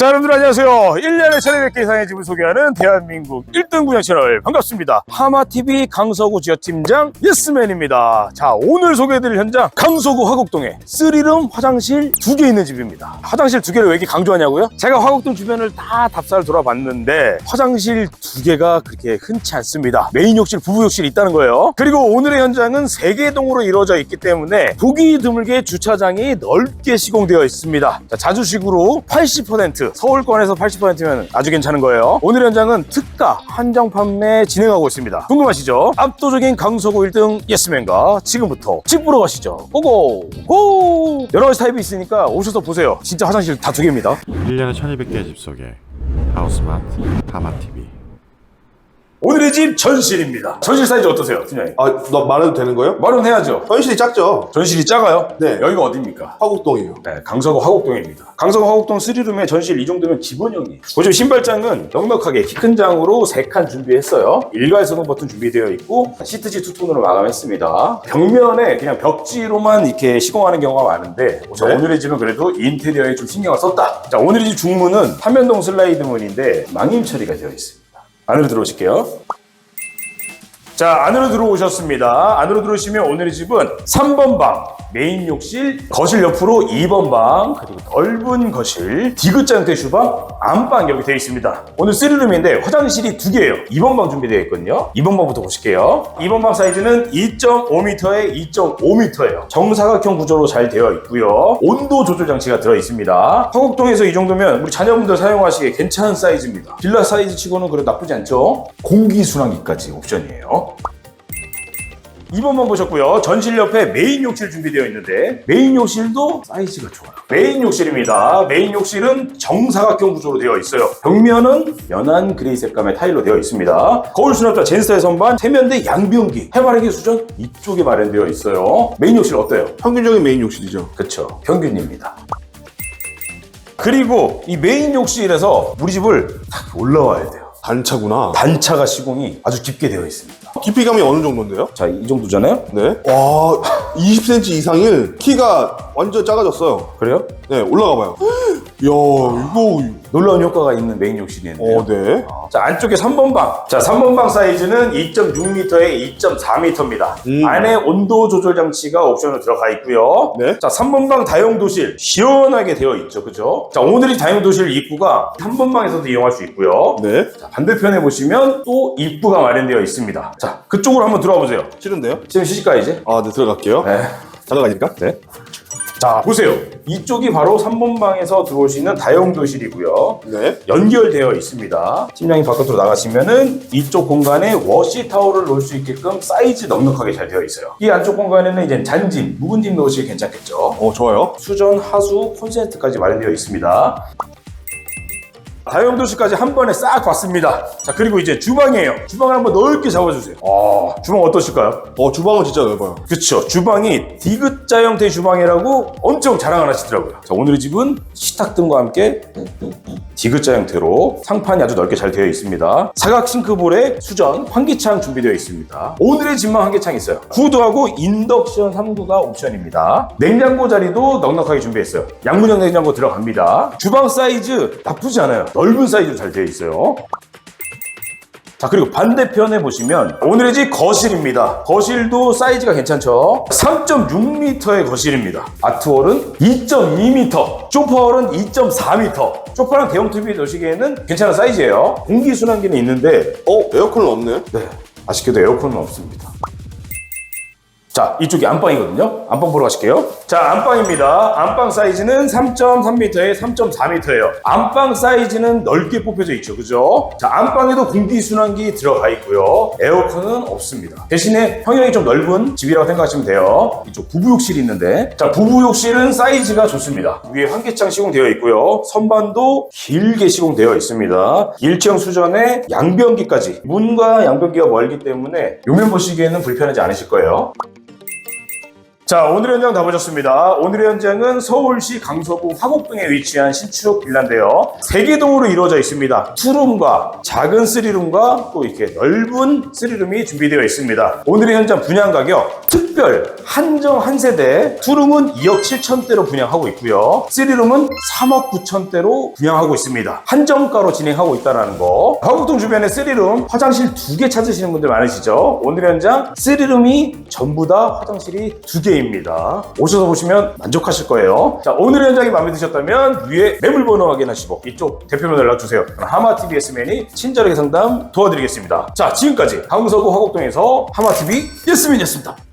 자, 여러분들 안녕하세요. 1년에 차례 뵙게 이상의 집을 소개하는 대한민국 1등 분양 채널 반갑습니다. 하마TV 강서구 지역팀장 예스맨입니다. 자, 오늘 소개해드릴 현장 강서구 화곡동에 쓰리룸 화장실 두 개 있는 집입니다. 화장실 두 개를 왜 이렇게 강조하냐고요? 제가 화곡동 주변을 다 답사를 돌아봤는데 화장실 두 개가 그렇게 흔치 않습니다. 메인 욕실, 부부 욕실이 있다는 거예요. 그리고 오늘의 현장은 세 개 동으로 이루어져 있기 때문에 보기 드물게 주차장이 넓게 시공되어 있습니다. 자, 자주식으로 80% 서울권에서 80%면 아주 괜찮은 거예요. 오늘 현장은 특가 한정 판매 진행하고 있습니다. 궁금하시죠? 압도적인 강서구 1등 예스맨과 지금부터 집 보러 가시죠. 고고! 고! 여러 가지 타입이 있으니까 오셔서 보세요. 진짜 화장실 다 두 개입니다. 1년에 1200개의 집 속에 하우스마트 하마TV 오늘의 집 전실입니다. 전실 사이즈 어떠세요, 팀장님? 아, 나 말해도 되는 거예요? 말은 해야죠. 현실이 작죠? 전실이 작아요? 네. 여기가 어디입니까? 화곡동이에요. 네, 강서구 화곡동입니다. 강서구 화곡동 3룸에 전실 이 정도면 기본형이에요. 보시면 신발장은 넉넉하게 키 큰 장으로 3칸 준비했어요. 일괄선은 버튼 준비되어 있고 시트지 투톤으로 마감했습니다. 벽면에 그냥 벽지로만 이렇게 시공하는 경우가 많은데 자, 네. 오늘의 집은 그래도 인테리어에 좀 신경을 썼다. 자, 오늘의 집 중문은 삼면동 슬라이드 문인데 망임 처리가 되어 있습니다. 안으로 들어오실게요. 자, 안으로 들어오셨습니다. 안으로 들어오시면 오늘의 집은 3번 방, 메인 욕실, 거실 옆으로 2번 방, 그리고 넓은 거실, 디귿자 형태 주방, 안방 이렇게 되어 있습니다. 오늘 3룸인데 화장실이 두 개예요. 2번 방 준비되어 있거든요. 2번 방부터 보실게요. 2번 방 사이즈는 2.5m에 2.5m예요. 정사각형 구조로 잘 되어 있고요. 온도 조절 장치가 들어 있습니다. 화곡동에서 이 정도면 우리 자녀분들 사용하시기에 괜찮은 사이즈입니다. 빌라 사이즈 치고는 그래도 나쁘지 않죠? 공기 순환기까지 옵션이에요. 2번만 보셨고요. 전실 옆에 메인 욕실 준비되어 있는데 메인 욕실도 사이즈가 좋아요. 메인 욕실입니다. 메인 욕실은 정사각형 구조로 되어 있어요. 벽면은 연한 그레이 색감의 타일로 되어 있습니다. 거울 수납자 젠스타의 선반, 세면대 양변기, 해바라기 수전 이쪽에 마련되어 있어요. 메인 욕실 어때요? 평균적인 메인 욕실이죠. 그쵸. 평균입니다. 그리고 이 메인 욕실에서 우리 집을 딱 올라와야 돼요. 단차구나. 단차가 시공이 아주 깊게 되어 있습니다. 깊이감이 어느 정도인데요? 자, 이 정도잖아요? 네. 와, 20cm 이상일 키가 완전 작아졌어요. 그래요? 네, 올라가 봐요. 이야, 이거. 놀라운 효과가 있는 메인 욕실이었는데요. 어, 네. 자, 안쪽에 3번 방. 자, 3번 방 사이즈는 2.6m에 2.4m입니다. 음. 안에 온도 조절 장치가 옵션으로 들어가 있고요. 네. 자, 3번 방 다용 도실. 시원하게 되어 있죠. 그죠? 자, 오늘이 다용 도실 입구가 3번 방에서도 이용할 수 있고요. 네. 자, 반대편에 보시면 또 입구가 마련되어 있습니다. 자, 그쪽으로 한번 들어와 보세요. 싫은데요? 지금 시집가 이제? 아, 네, 들어갈게요. 네. 잠깐만니까? 네. 자, 보세요. 이쪽이 바로 3번 방에서 들어올 수 있는 다용도실이고요. 네. 연결되어 있습니다. 팀장님 바깥으로 나가시면은 이쪽 공간에 워시 타월을 놓을 수 있게끔 사이즈 넉넉하게 잘 되어 있어요. 이 안쪽 공간에는 이제 잔짐, 묵은 짐 넣으시기 괜찮겠죠. 어, 좋아요. 수전, 하수, 콘센트까지 마련되어 있습니다. 다용도실까지 한 번에 싹 봤습니다. 자, 그리고 이제 주방이에요. 주방을 한번 넓게 잡아주세요. 아, 주방 어떠실까요? 어, 주방은 진짜 넓어요. 그쵸. 주방이 디귿자 형태의 주방이라고 엄청 자랑을 하시더라고요. 자, 오늘의 집은 식탁 등과 함께 디귿자 형태로 상판이 아주 넓게 잘 되어 있습니다. 사각 싱크볼에 수전, 환기창 준비되어 있습니다. 오늘의 집만 환기창 있어요. 구두하고 인덕션 3구가 옵션입니다. 냉장고 자리도 넉넉하게 준비했어요. 양문형 냉장고 들어갑니다. 주방 사이즈 나쁘지 않아요. 넓은 사이즈로 잘 되어 있어요. 자 그리고 반대편에 보시면 오늘의 집 거실입니다. 거실도 사이즈가 괜찮죠? 3.6m의 거실입니다. 아트월은 2.2m 쇼파월은 2.4m 쇼파랑 대형 TV 넣으시기에는 괜찮은 사이즈예요. 공기순환기는 있는데 어, 에어컨은 없네. 네 아쉽게도 에어컨은 없습니다 자 이쪽이 안방이거든요. 안방 보러 가실게요. 자 안방입니다. 안방 사이즈는 3.3m에 3.4m예요. 안방 사이즈는 넓게 뽑혀져 있죠. 그죠? 자 안방에도 공기순환기 들어가 있고요. 에어컨은 없습니다. 대신에 평형이 좀 넓은 집이라고 생각하시면 돼요. 이쪽 부부욕실이 있는데. 자 부부욕실은 사이즈가 좋습니다. 위에 환기창 시공되어 있고요. 선반도 길게 시공되어 있습니다. 일체형 수전에 양변기까지. 문과 양변기가 멀기 때문에 요면 보시기에는 불편하지 않으실 거예요 자, 오늘의 현장 다 보셨습니다. 오늘의 현장은 서울시 강서구 화곡동에 위치한 신축 빌라인데요. 세개 동으로 이루어져 있습니다. 투룸과 작은 쓰리룸과 또 이렇게 넓은 쓰리룸이 준비되어 있습니다. 오늘의 현장 분양 가격 특별 한정 한 세대 투룸은 2억 7천대로 분양하고 있고요. 쓰리룸은 3억 9천대로 분양하고 있습니다. 한정가로 진행하고 있다는 거. 화곡동 주변에 쓰리룸 화장실 두 개 찾으시는 분들 많으시죠? 오늘의 현장 쓰리룸이 전부 다 화장실이 두개 입니다. 오셔서 보시면 만족하실 거예요. 자, 오늘의 현장이 마음에 드셨다면 위에 매물 번호 확인하시고 이쪽 대표면 연락주세요. 하마TV S맨이 친절하게 상담 도와드리겠습니다. 자, 지금까지 강서구 화곡동에서 하마TV 예스맨이었습니다.